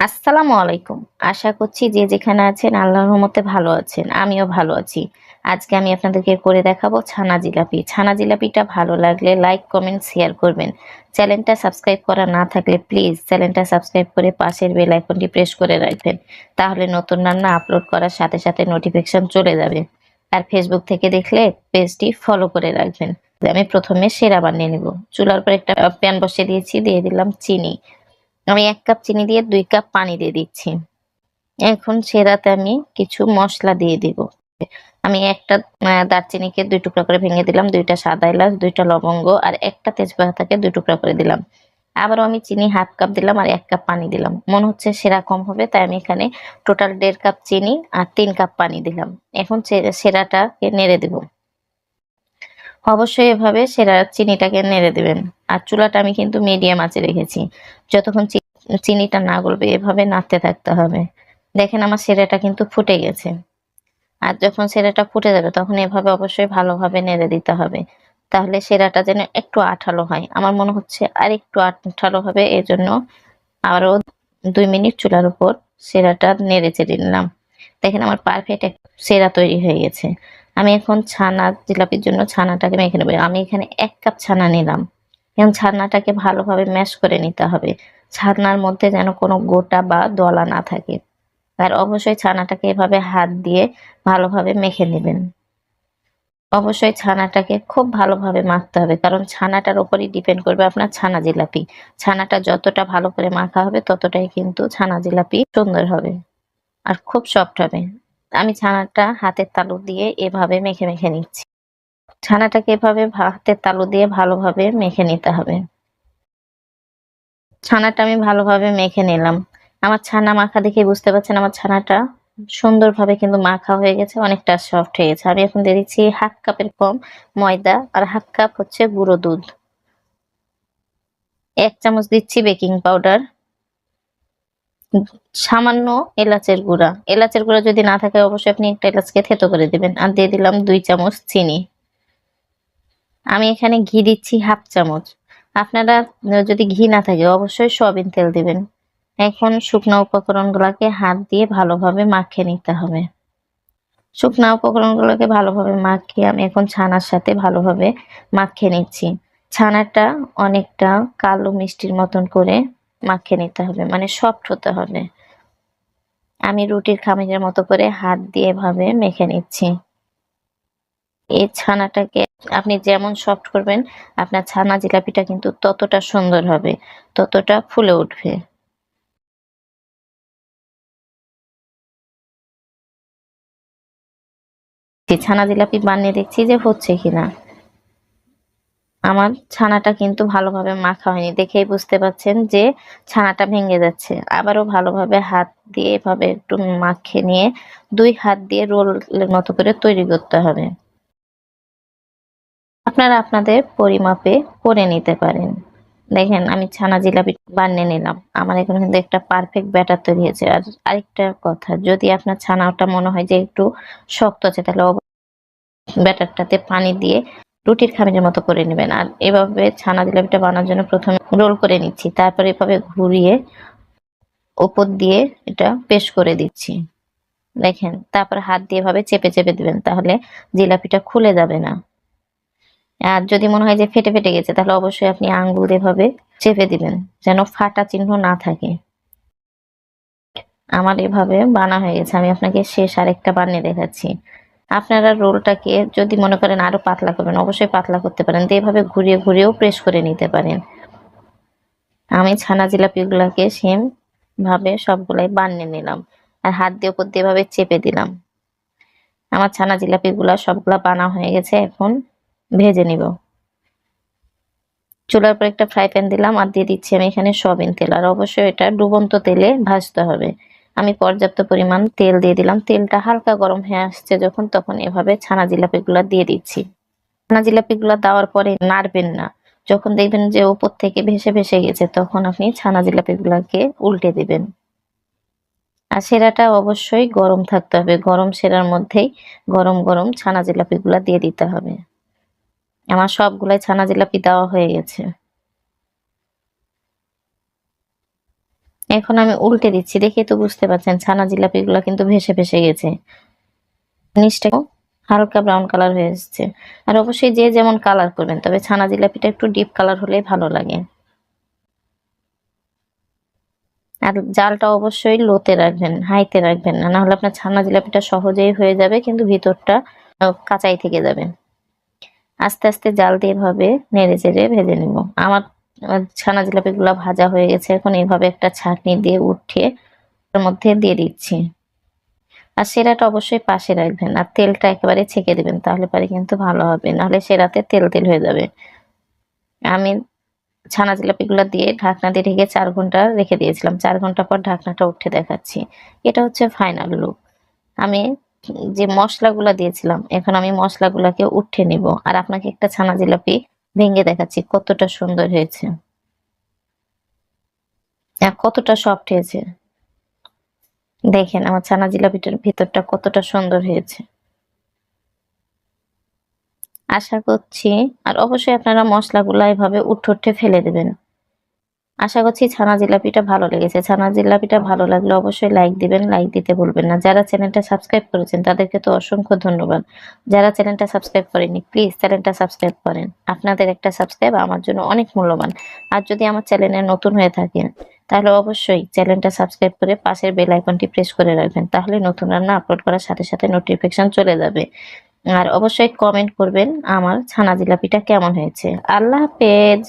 আসসালামু আলাইকুম। আশা করছি যে যেখানে আছেন আল্লাহর রহমতে ভালো আছেন, আমিও ভালো আছি। আজকে আমি আপনাদেরকে করে দেখাবো ছানা জিলাপি। ছানা জিলাপিটা ভালো লাগলে লাইক, কমেন্ট, শেয়ার করবেন। চ্যানেলটা সাবস্ক্রাইব করা না থাকলে প্লিজ চ্যানেলটা সাবস্ক্রাইব করে পাশের বেল আইকনটি প্রেস করে রাখবেন। তাহলে নতুন রান্না আপলোড করার সাথে সাথে নোটিফিকেশন চলে যাবে। আর ফেসবুক থেকে দেখলে পেজটি ফলো করে রাখবেন। আমি প্রথমে সেরা বানিয়ে নেব। চুলার পর একটা প্যান বসিয়ে দিয়েছি, দিয়ে দিলাম চিনি। আমি এক কাপ চিনি দিয়ে দুই কাপ পানি দিয়ে দিচ্ছি। এখন সেরাতে আমি কিছু মশলা দিয়ে দিব। আমি একটা দারচিনিকে দুই টুকরা করে ভেঙে দিলাম, দুইটা সাদা এলাচ, দুইটা লবঙ্গ আর একটা তেজপাতাকে দুই টুকরা করে দিলাম। আবারও আমি চিনি হাফ কাপ দিলাম আর এক কাপ পানি দিলাম। মনে হচ্ছে সেরা কম হবে, তাই আমি এখানে টোটাল দেড় কাপ চিনি আর তিন কাপ পানি দিলাম। এখন সেরাটাকে নেড়ে দেব। অবশ্যই এভাবে সেরা চিনিটাকে নেড়ে দেবেন। আর চুলাটা আমি কিন্তু মিডিয়াম আঁচে রেখেছি। যতক্ষণ চিনিটা না গলবে, এভাবে নাড়তে থাকতে হবে। দেখেন আমার সেরাটা কিন্তু ফুটে গেছে। আর যখন সেরাটা ফুটে যাবে, তখন এভাবে অবশ্যই ভালোভাবে নেড়ে দিতে হবে। তাহলে সেরাটা যেন একটু আঠালো হয়। আমার মনে হচ্ছে আর একটু আঠালো হবে এই জন্য আরও দুই মিনিট চুলার উপর সেরাটা নেড়ে চেড়ে নিলাম। দেখেন আমার পারফেক্ট এক সেরা তৈরি হয়ে গেছে। আমি এখন ছানা, জিলাপির জন্য ছানাটাকে মেখে নেব আমি এখানে এক কাপ ছানা নিলাম। এখন ছানাটাকে ভালোভাবে ম্যাশ করে নিতে হবে। ছানার মধ্যে যেন কোনো গোটা বা দলা না থাকে। আর অবশ্যই ছানাটাকে এভাবে হাত দিয়ে ভালোভাবে মেখে নেবেন। অবশ্যই ছানাটাকে খুব ভালোভাবে মাখতে হবে, কারণ ছানাটার উপরই ডিপেন্ড করবে আপনার ছানা জিলাপি। ছানাটা যতটা ভালো করে মাখা হবে, ততটাই কিন্তু ছানা জিলাপি সুন্দর হবে আর খুব সফট হবে। আমি ছানাটা হাতের তালু দিয়ে এভাবে মেখে মেখে নিচ্ছি। ছানাটাকে এভাবে হাতের তালু দিয়ে ভালোভাবে মেখে নিতে হবে। ছানাটা আমি ভালোভাবে মেখে নিলাম। আমার ছানা মাখা দেখে বুঝতে পারছেন, আমার ছানাটা সুন্দরভাবে কিন্তু মাখা হয়ে গেছে, অনেকটা সফট হয়ে গেছে। আমি এখন দিয়ে দিচ্ছি হাফ কাপের কম ময়দা আর হাফ কাপ হচ্ছে গুঁড়ো দুধ। এক চামচ দিচ্ছি বেকিং পাউডার। সামান্য এলাচের গুঁড়া। এলাচের গুঁড়া যদি না থাকে, অবশ্যই আপনি একটা এলাচকে থেতো করে দিবেন। আর দিয়ে দিলাম দুই চামচ চিনি। আমি এখানে ঘি দিচ্ছি হাফ চামচ। আপনারা যদি ঘি না থাকে, অবশ্যই সয়াবিন তেল দিবেন। এখন শুকনো উপকরণগুলোকে হাত দিয়ে ভালোভাবে মাখিয়ে নিতে হবে। শুকনো উপকরণগুলোকে ভালোভাবে মাখিয়ে আমি এখন ছানার সাথে ভালোভাবে মাখিয়ে নিচ্ছি। ছানাটা অনেকটা কালো মিষ্টির মতন করে মাখিয়ে নিতে হবে মানে সফট হতে হবে। আমি রুটির খামিরের মতো করে হাত দিয়ে এভাবে মেখে নিচ্ছি। এই ছানাটাকে আপনি যেমন সফট করবেন, আপনার ছানা জিলাপিটা কিন্তু ততটা সুন্দর হবে, ততটা ফুলে উঠবে। ছানা জিলাপি বানিয়ে দেখছি যে হচ্ছে কিনা। আমার ছানাটা কিন্তু ভালোভাবে মাখা হয়নি, দেখেই বুঝতে পারছেন যে ছানাটা ভেঙে যাচ্ছে। আবারও ভালোভাবে হাত দিয়ে এভাবে একটু মাখিয়ে নিয়ে দুই হাত দিয়ে রোলের মতো করে তৈরি করতে হবে। আপনারা আপনাদের পরিমাপে করে নিতে পারেন। দেখেন, আমি ছানা জিলাপি বানিয়ে নিলাম। আমার এখানে কিন্তু একটা পারফেক্ট ব্যাটার তৈরি হয়েছে। আর আরেকটা কথা, যদি আপনার ছানাটা মনে হয় যে একটু শক্ত আছে, তাহলে ব্যাটারটাতে পানি দিয়ে রুটির খামিরের মতো করে নেবেন। আর এভাবে ছানা জিলাপিটা বানানোর জন্য প্রথমে রোল করে নিচ্ছি। তারপর এভাবে ঘুরিয়ে ওপর দিয়ে এটা পেশ করে দিচ্ছি। দেখেন, তারপর হাত দিয়ে এভাবে চেপে চেপে দিবেন, তাহলে জিলাপিটা খুলে যাবে না। আর যদি মনে হয় যে ফেটে ফেটে গেছে, তাহলে অবশ্যই আপনি আঙ্গুল এভাবে চেপে দিবেন, যেন ফাটা চিহ্ন না থাকে। আমার এভাবে বানা হয়ে গেছে, আমি আপনাকে শেষ আরেকটা বানিয়ে দেখাচ্ছি। আপনারা রোলটাকে যদি মনে করেন আরও পাতলা করবেন, অবশ্যই পাতলা করতে পারেন তো এভাবে ঘুরিয়ে ঘুরিয়েও প্রেস করে নিতে পারেন। আমি ছানা জিলাপিগুলোকে সেম ভাবে সবগুলাই বানিয়ে নিলাম, আর হাত দিয়ে উপর দিয়ে এভাবে চেপে দিলাম। আমার ছানা জিলাপিগুলা সবগুলা বানা হয়ে গেছে এখন। ভেজে নিব। চুলার পর একটা ফ্রাই প্যান দিলাম আর দিয়ে দিচ্ছি আমি এখানে সয়াবিন তেল। আর অবশ্যই এটা ডুবন্ত তেলে ভাজতে হবে। আমি পর্যাপ্ত পরিমাণ তেল দিয়ে দিলাম। তেলটা হালকা গরম হয়ে আসছে যখন তখন এভাবে ছানা জিলাপিগুলো দিয়ে দিচ্ছি। ছানা জিলাপিগুলো দেওয়ার পরে নাড়বেন না। যখন দেখবেন যে উপর থেকে ভেসে ভেসে গেছে, তখন আপনি ছানা জিলাপিগুলোকে উল্টে দিবেন। আর সেরাটা অবশ্যই গরম থাকতে হবে। গরম সেরার মধ্যেই গরম গরম ছানা জিলাপিগুলো দিয়ে দিতে হবে। আমার সবগুলাই ছানা জিলাপি দেওয়া হয়ে গেছে। এখন আমি উল্টে দিচ্ছি, দেখে তো বুঝতে পারছেন ছানা জিলাপিগুলো কিন্তু ভেসে ভেসে গেছে। নিচটা হালকা ব্রাউন কালার হয়ে এসেছে। আর অবশ্যই যে যেমন কালার করবেন, তবে ছানা জিলাপিটা একটু ডিপ কালার হলেই ভালো লাগে। আর জালটা অবশ্যই লোতে রাখবেন হাইতে রাখবেন, না নাহলে আপনার ছানা জিলাপিটা সহজেই হয়ে যাবে, কিন্তু ভিতরটা কাঁচাই থেকে যাবে। আস্তে আস্তে জাল দিয়ে এভাবে নেড়ে চেড়ে ভেজে নিব। আমার ছানা জিলাপিগুলো ভাজা হয়ে গেছে, এখন এইভাবে একটা ছাঁকনি দিয়ে উঠিয়ে তার মধ্যে দিয়ে দিচ্ছি। আর সেরাটা অবশ্যই পাশে রাখবেন আর তেলটা একেবারে ছেঁকে দেবেন, তাহলে পরে কিন্তু ভালো হবে। নাহলে সেরাতে তেল তেল হয়ে যাবে। আমি ছানা জিলাপিগুলো দিয়ে ঢাকনা দিয়ে ঢেকে চার ঘণ্টা রেখে দিয়েছিলাম। চার ঘণ্টা পর ঢাকনাটা উঠে দেখাচ্ছি। এটা হচ্ছে ফাইনাল লুক আমি যে মশলাগুলো দিয়েছিলাম, এখন আমি মশলাগুলোকে উঠে নিব। আর আপনাকে একটা ছানা জিলাপি ভেঙে দেখাচ্ছি, কতটা সুন্দর হয়েছে। কতটা সফট হয়েছে। দেখেন, আমার ছানা জিলাপিটার ভিতরটা কতটা সুন্দর হয়েছে। আশা করছি, আর অবশ্যই আপনারা মশলাগুলো এভাবে উঠে উঠে ফেলে দেবেন। আশা করছি ছানা জিলাপিটা ভালো লেগেছে। ছানা জিলাপিটা ভালো লাগলে অবশ্যই লাইক দিবেন লাইক দিতে ভুলবেন না। যারা চ্যানেলটা সাবস্ক্রাইব করেছেন, তাদেরকে তো অসংখ্য ধন্যবাদ। যারা চ্যানেলটা সাবস্ক্রাইব করেনি প্লিজ চ্যানেলটা সাবস্ক্রাইব করেন। আপনাদের একটা সাবস্ক্রাইব আমার জন্য অনেক মূল্যবান। আর যদি আমার চ্যানেলে নতুন হয়ে থাকেন, তাহলে অবশ্যই চ্যানেলটা সাবস্ক্রাইব করে পাশের বেল আইকনটি প্রেস করে রাখবেন। তাহলে নতুন রান্না আপলোড করার সাথে সাথে নোটিফিকেশন চলে যাবে। আর অবশ্যই কমেন্ট করবেন আমার ছানা জিলাপিটা কেমন হয়েছে। আল্লাহ হাফেজ!